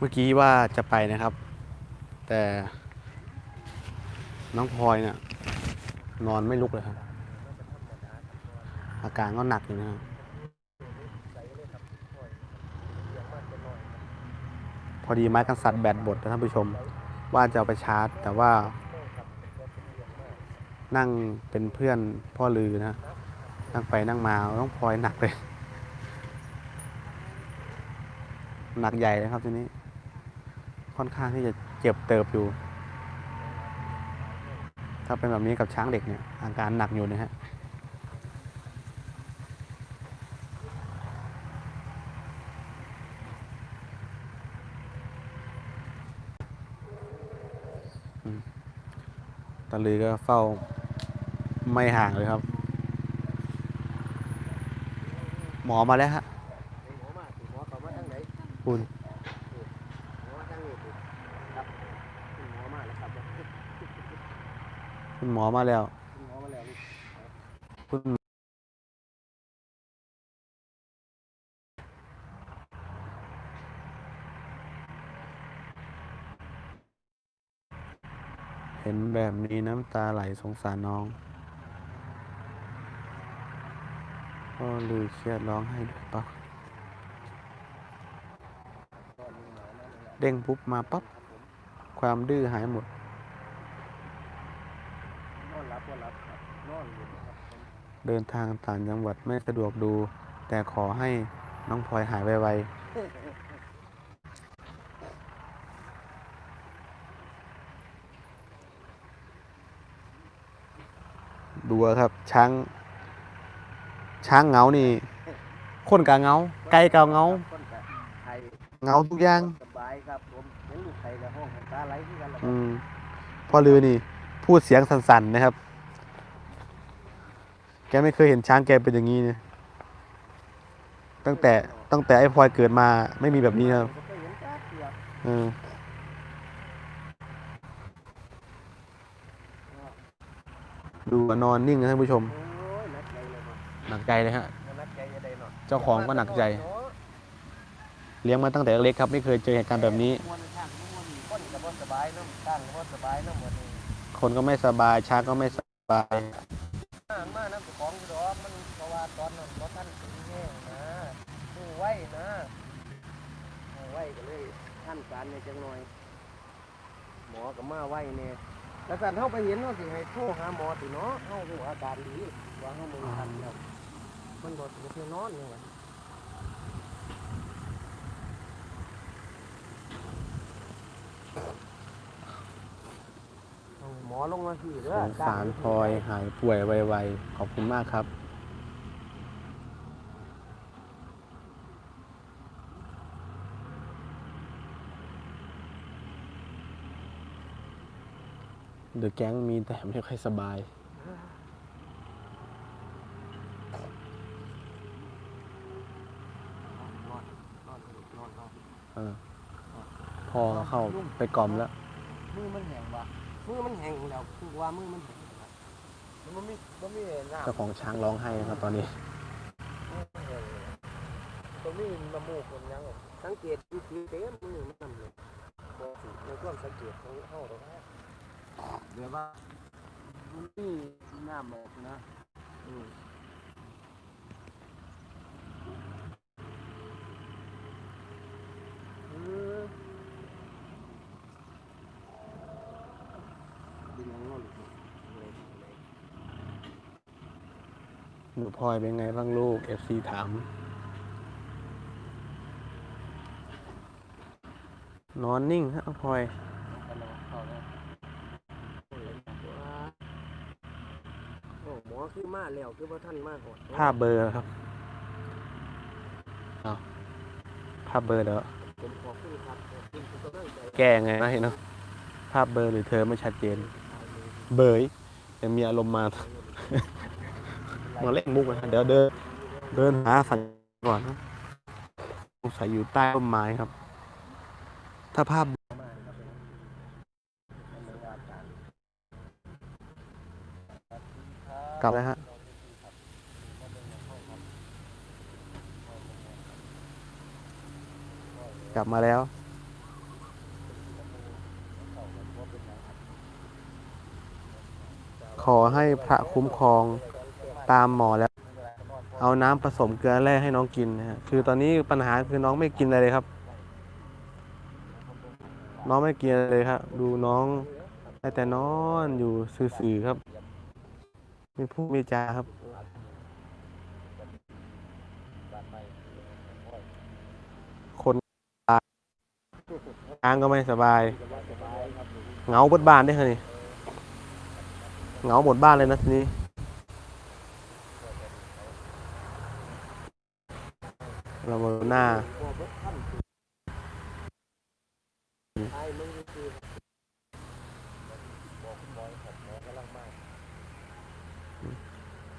เมื่อกี้ว่าจะไปนะครับ แต่น้องพลอยเนี่ยนอนไม่ลุกเลยครับ อาการก็หนักอยู่นะครับพอดีไม้กันสัตว์แบตบดนะท่านผู้ชม ว่าจะเอาไปชาร์จ แต่ว่า นั่งเป็นเพื่อนพ่อลือนะนั่งไปนั่งมาน้องพลอยหนักเลย หนักใหญ่เลยครับทีนี้ ค่อนข้างที่จะเจ็บเติบอยู่ ถ้าเป็นแบบนี้กับช้างเด็กเนี่ยอาการหนักอยู่นะฮะอืมตาลือก็เฝ้าไม่ห่างเลยครับ หมอมาแล้วฮะหมอมาสิหมอเขามาทางไหนคุณ หมอทางนี้สิครับคุณหมอมาแล้วครับ คุณ หมอมาแล้ว คุณหมอมาแล้วนี่คุณเห็นแบบนี้น้ำตาไหลสงสารน้องก็ลือเครียดร้องไห้ด้วยปะเด้งปุ๊บมาปั๊บ ความดื้อหายหมด นอนรับก็รับครับนอนอยู่นะครับผม เดินทางต่างจังหวัดไม่สะดวกดู แต่ขอให้น้องพลอยหายไวๆดูอะครับ ช้าง ช้างเหงานี่ คนกะเหงา ไก่กะเหงาคนกะไทยเหงาทุกอย่างสบายครับผมเห็นลูกไทยกับห้องน้ำตาไหลที่กันแล้วอืมพ่อลือนี่ พูดเสียงสั่นๆนะครับ แกไม่เคยเห็นช้างแกเป็นอย่างนี้เนี่ยตั้งแต่ตั้งแต่ไอ้พลอยเกิดมาไม่มีแบบนี้ครับผมก็เห็นจ้าเดียวเออดูอะนอนนิ่งนะท่านผู้ชมโอ้ยนักใจเลยครับหนักใจเลยฮะนักใจจะได้เนาะเจ้าของก็หนักใจ เลี้ยงมาตั้งแต่เล็กครับ ไม่เคยเจอเหตุการณ์แบบนี้มวนข้างมวนคนกับว่าสบายเน้ำตั้งกับว่าสบายเน้ำหมดนี่คนก็ไม่สบายช้างก็ไม่สบาย ตอนนั้นเพราะท่านถึงแห้งนะมือไหวนะมือไหวก็เลยท่านการในจังหน่อย หมอก็มาไหวเนี่ยแล้วสันเข้าไปเห็นเขาสิให้โทรหาหมอสิเนาะเข้าดูอาการดีว่าเขามือทันแล้วมันบดมันคือนอนเนี่ยวะเอาหมอลงมาที่เด้สองสารพลอยหายป่วยไวๆขอบคุณมากครับ เดอะแก๊งมีแต่ไม่ค่อยสบายนอนนอนนอนนอนเออพอเข้าไปกล่อมแล้ว มือมันแห้งวะมือมันแห้งแล้วคือว่ามือมันแห้งแล้วมันไม่มันไม่น้ำเจ้าของช้างร้องไห้นะครับตอนนี้ ตรงนี้น้ำมูกมันยังอะสังเกตดูผิวเต็มมือมันนำเลยพอสิในความสังเกตของเขาหรอกฮะ เดี๋ยวว่ามันมีน้ำแบบนะอืมเออเป็นยังไงลูกเลยเลยหนูพลอยเป็นไงบ้างลูก FC ถาม นอนนิ่งฮะพลอย โอ้หมอคือมาแล้วคือว่าท่านมาหอดภาพเบลอร์ครับเอาภาพเบลอร์เดี๋ยวผมขอบคุณครับขอบคุณทุกกำลังใจแก้ไงนะเห็นเนาะภาพเบลอร์หรือเธอไม่ชัดเจน เบยยังมีอารมณ์มา มาเล่นมุกนะเดี๋ยวเดิน เดินหาสัญก่อนนะสงสัยอยู่ใต้ต้นไม้ครับ ถ้าภาพ กลับแล้ฮะกลับมาแล้ว ขอให้พระคุ้มครองตามหมอแล้ว เอาน้ำผสมเกลือแร่ให้น้องกินนะฮะคือตอนนี้ปัญหาคือน้องไม่กินอะไรเลยครับ น้องไม่กินอะไรเลยครับ ดูน้องได้แต่นอนอยู่สื่อๆครับ ม่พูดไม่จาครับ คนตายทางก็ไม่สบาย เงาบดบ้านได้ค่ะนี่เงาหมดบ้านเลยนะทีนี้เรามาหน้าไอ้มึงคือบอกคุณหมอครับหมอกำลังมาก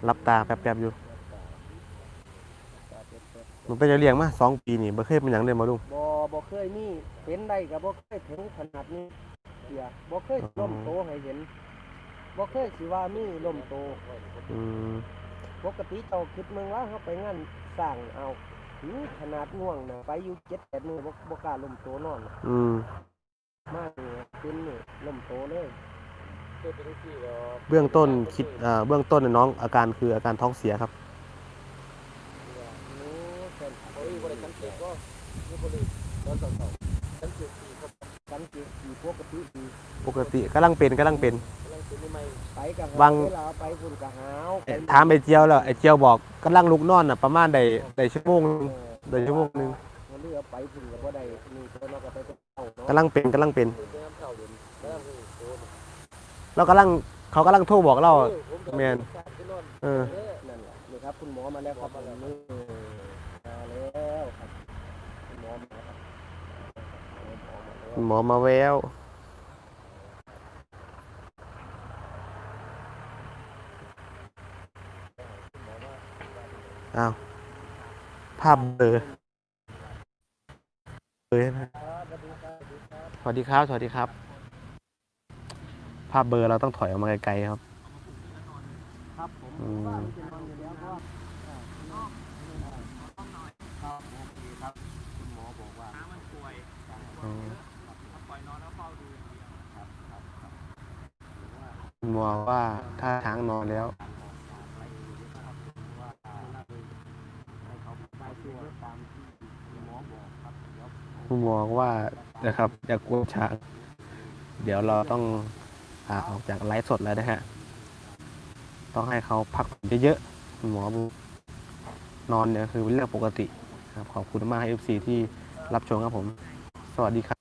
รับตาแป๊บๆอยู่มันไปจะเลี้ยงมาสองปีนี่บ่เคยเป็นอย่างเดียวมาลุงบ่บ่เคยมีเป็นได้ก็บ่เคยถึงขนาดนี้เสียบ่เคยล่มโตให้เห็นบ่เคยสิว่ามีล่มโตอืมปกติเจ้าคิดมึงว่าเขาไปงานสร้างเอาถึงขนาดง่วงนะไปอยู่เจ็ดแปดมือบ่บ่กล้าล่มโตนอนอืมมาเนี่ยเป็นนี่ล่มโตเลย เกิดเป็นที่เหรอเบื้องต้นคิดอ่าเบื้องต้นเนี่ยน้องอาการคืออาการท้องเสียครับโอ้เส้นโอ้ยบ่ได้สังเกตก็นี่บ่ได้ตอนเช้าๆสังเกตดีครับสังเกตดีปกติดีปกติกำลังเป็นกำลังเป็นกำลังเป็นใหม่ไปกับวังเวลาไปฝุ่นกับหาวไปถามไอ้เจียวแล้วไอ้เจียวบอกกำลังลุกนอนน่ะประมาณได้ได้ชั่วโมงหนึงเออได้ชั่วโมงหนึงมันเรือไปฝุ่นกับบ่ได้นี่ตัวเราก็ไปกับเต่าเนาะกำลังเป็นกำลังเป็นไปน้ำเต่าเด่นกำลังเป็นโตน เรากำลังเขากำลังโทรบอกเราเออผมก็แม่นไปนอนเออเออนั่นแหละนี่ครับคุณหมอมาแล้วครับมาแล้วนี่มาแล้วครับคุณหมอมาครับคุณหมอมาแล้วหมอมาแววอ้าวภาพเบลอเบลอนะสวัสดีครับ สวัสดีครับ ภาพเบลอเราต้องถอยออกมาไกลๆครับ ครับผมอืมว่ามันจะนอนอยู่แล้วก็อ่าครับโอเคครับคุณหมอบอกว่าอืมปล่อยนอนแล้วเฝ้าดูอย่างเดียวครับครับครับคุณหมอว่าถ้าช้างนอนแล้วให้เขาไปตัวตามที่คุณหมอบอกครับเดี๋ยว คุณหมอว่านะครับอย่ากลัวช้าง เดี๋ยวเราต้องาออกจากไลฟ์สดแล้วนะฮะ ต้องให้เขาพักผ่อนเยอะๆคุณหมอบอกนอนเนี่ยคือเป็นเรื่องปกติครับขอบคุณมากให้ FC ที่รับชมครับผม สวัสดีครับ